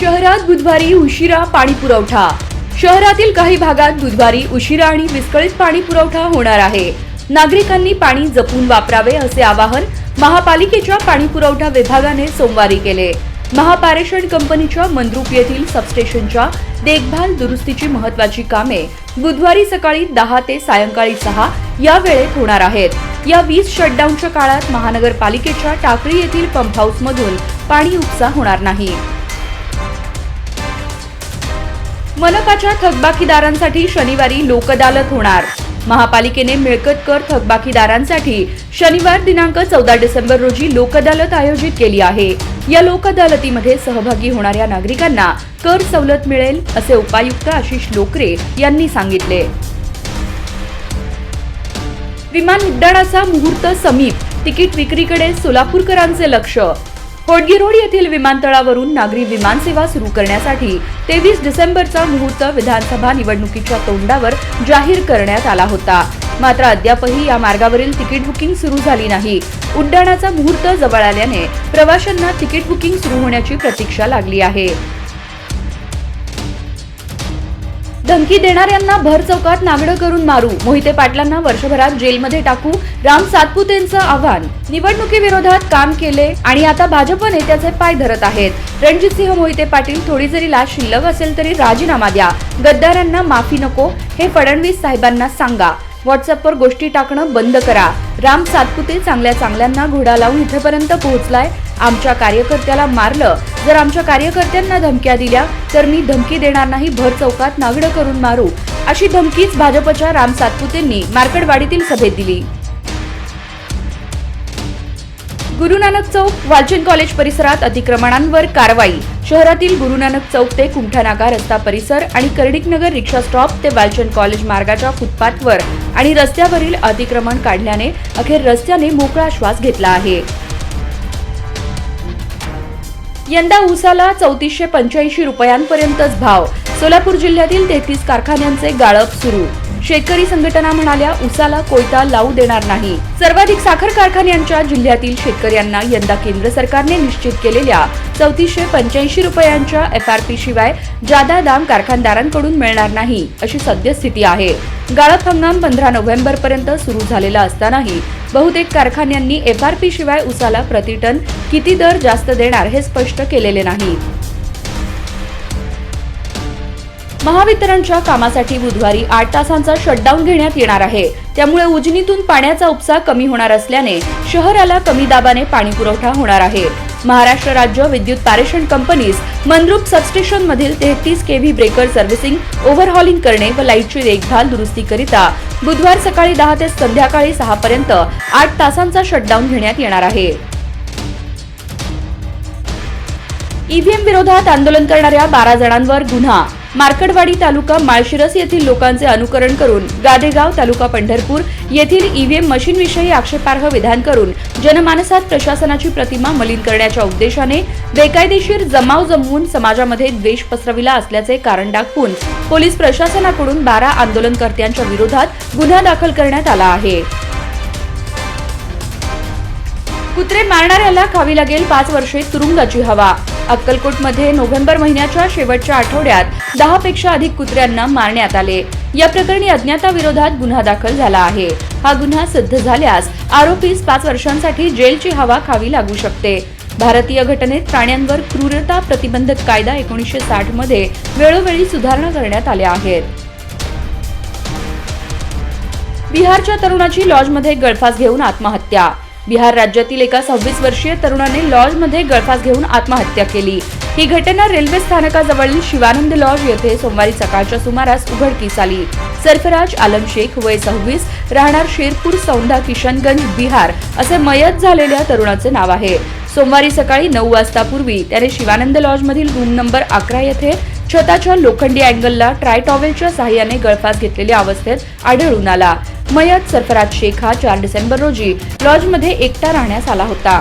शहरात बुधवारी उशिरा पाणी पुरवठा. शहरातील काही भागात बुधवारी उशिरा आणि विस्कळीत पाणी पुरवठा होणार आहे. नागरिकांनी पाणी जपून वापरावे असे आवाहन महापालिकेच्या पाणी पुरवठा विभागाने सोमवारी केले. महापारेषण कंपनीच्या मंद्रुप येथील सबस्टेशनच्या देखभाल दुरुस्तीची महत्वाची कामे बुधवारी सकाळी दहा ते सायंकाळी सहा या वेळेत होणार आहेत. या वीज शटडाऊनच्या काळात महानगरपालिकेच्या टाकळी येथील पंप हाऊसमधून पाणी उपसा होणार नाही. मनपाच्या थकबाकीदारांसाठी शनिवारी लोकअदालत होणार. महापालिकेने मिळकत कर थकबाकीदारांसाठी शनिवार दिनांक चौदा डिसेंबर रोजी लोकअदालत आयोजित केली आहे. या लोकअदालतीमध्ये सहभागी होणाऱ्या नागरिकांना कर सवलत मिळेल असे उपायुक्त आशिष लोकरे यांनी सांगितले. विमान उड्डाणाचा मुहूर्त समीप तिकीट विक्रीकडे सोलापूरकरांचे लक्ष कोडगी रोड येथील विमानतळावरून नागरी विमानसेवा सुरू करण्यासाठी तेवीस डिसेंबरचा मुहूर्त विधानसभा निवडणुकीच्या तोंडावर जाहीर करण्यात आला होता. मात्र अद्यापही या मार्गावरील तिकीट बुकिंग सुरू झाली नाही. उड्डाणाचा मुहूर्त जवळ आल्याने प्रवाशांना तिकीट बुकिंग सुरू होण्याची प्रतीक्षा लागली आहे. धमकी देणाऱ्यांना भर चौकात नागडं करून मारू. मोहिते पाटलांना वर्षभरात जेलमध्ये टाकू. राम सातपुतेंचं आव्हान. निवडणुकीविरोधात काम केले आणि आता भाजप नेत्याचे पाय धरत आहेत. रणजितसिंह मोहिते पाटील थोडी जरी लाच शिल्लक असेल तरी राजीनामा द्या. गद्दारांना माफी नको. हे फडणवीस साहेबांना सांगा. व्हॉट्सअपवर गोष्टी टाकणं बंद करा. राम सातपुते चांगल्या चांगल्यांना घोडा लावून इथेपर्यंत पोहोचलाय. आमच्या कार्यकर्त्याला मारलं. जर आमच्या कार्यकर्त्यांना धमक्या दिल्या तर मी धमकी देणार नाही भर चौकात नागडं करून मारू अशी धमकीच भाजपच्या राम सातपुतेंनी मार्कडवाडीतील सभेत दिली. गुरु नानक चौक वालचंद कॉलेज परिसरात अतिक्रमणांवर कारवाई. शहरातील गुरु नानक चौक ते कुंठानाका रस्ता परिसर आणि कर्डिकनगर रिक्षा स्टॉप ते वालचंद कॉलेज मार्गाच्या फुटपाथवर आणि रस्त्यावरील अतिक्रमण काढल्याने अखेर रस्त्याने मोकळा श्वास घेतला आहे. यंदा ऊसाला चौतीसशे पंच्याऐंशी रुपयांपर्यंतच भाव. सोलापूर जिल्ह्यातील तेहतीस कारखान्यांचे गाळप सुरू. शेतकरी संघटना म्हणाल्या उसाला कोयता लावू देणार नाही. सर्वाधिक साखर कारखान्यांच्या जिल्ह्यातील शेतकऱ्यांना यंदा केंद्र सरकारने निश्चित केलेल्या चौतीसशे पंच्याऐंशी रुपयांच्या एफ आर पी शिवाय जादा दाम कारखानदारांकडून मिळणार नाही अशी सद्यस्थिती आहे. गाळप हंगाम पंधरा नोव्हेंबर पर्यंत सुरू झालेला असतानाही बहुतेक कारखान्यांनी एफ आर पी शिवाय उसाला प्रतिटन किती दर जास्त देणार हे स्पष्ट केलेले नाही. महावितरणच्या कामासाठी बुधवारी आठ तासांचा शटडाऊन घेण्यात येणार आहे. त्यामुळे उजनीतून पाण्याचा उपसा कमी होणार असल्याने शहराला कमी दाबाने पाणी पुरवठा होणार आहे. महाराष्ट्र राज्य विद्युत पारेषण कंपनीस मनरूप सबस्टेशन मधील तेहतीस केव्ही ब्रेकर सर्व्हिसिंग ओव्हरहॉलिंग करणे व लाईटची देखभाल दुरुस्तीकरिता बुधवार सकाळी दहा ते संध्याकाळी सहा पर्यंत आठ तासांचा शटडाऊन घेण्यात येणार आहे. ईव्हीएम विरोधात आंदोलन करणाऱ्या बारा जणांवर गुन्हा मार्कडवाडी तालुका माळशिरस येथील लोकांचे अनुकरण करून गादेगाव तालुका पंढरपूर येथील ईव्हीएम मशीनविषयी आक्षेपार्ह विधान करून जनमानसात प्रशासनाची प्रतिमा मलिन करण्याच्या उद्देशाने बेकायदेशीर जमाव जमवून समाजामध्ये द्वेष पसरविला असल्याचे कारण दाखवून पोलीस प्रशासनाकडून बारा आंदोलनकर्त्यांच्या विरोधात गुन्हा दाखल करण्यात आला आहे. कुत्रे मारणाऱ्याला खावी लागेल पाच वर्षे तुरुंगाची हवा. अक्कलकोटमध्ये नोव्हेंबर महिन्याच्या शेवटच्या आठवड्यात दहा पेक्षा अधिक कुत्र्यांना मारण्यात आले. या प्रकरणी अज्ञाताविरोधात गुन्हा दाखल झाला आहे. हा गुन्हा सिद्ध झाल्यास आरोपीस पाच वर्षांसाठी जेलची हवा खावी लागू शकते. भारतीय घटनेत प्राण्यांवर क्रूरता प्रतिबंधक कायदा एकोणीसशे साठमध्ये वेळोवेळी सुधारणा करण्यात आल्या आहेत. बिहारच्या तरुणाची लॉजमध्ये गळफास घेऊन आत्महत्या. बिहार राज्यातील एका सव्वीस वर्षीय तरुणाने लॉजमध्ये गळफास घेऊन आत्महत्या केली. ही घटना रेल्वे स्थानकाजवळील शिवानंद लॉज येथे सोमवारी सकाळच्या सुमारास उघडकीस आली. सरफराज आलम शेख वय सव्वीस राहणार शेरपूर सौंधा किशनगंज बिहार असे मयत झालेल्या तरुणाचे नाव आहे. सोमवारी सकाळी नऊ वाजतापूर्वी त्याने शिवानंद लॉजमधील रूम नंबर अकरा येथे छताच्या लोखंडी अँगलला ट्रायटॉवेलच्या सहाय्याने गळफास घेतलेल्या अवस्थेत आढळून आला. मयत सरफराज शेख हा चार डिसेंबर रोजी लॉजमध्ये एकटा राहण्यास आला होता.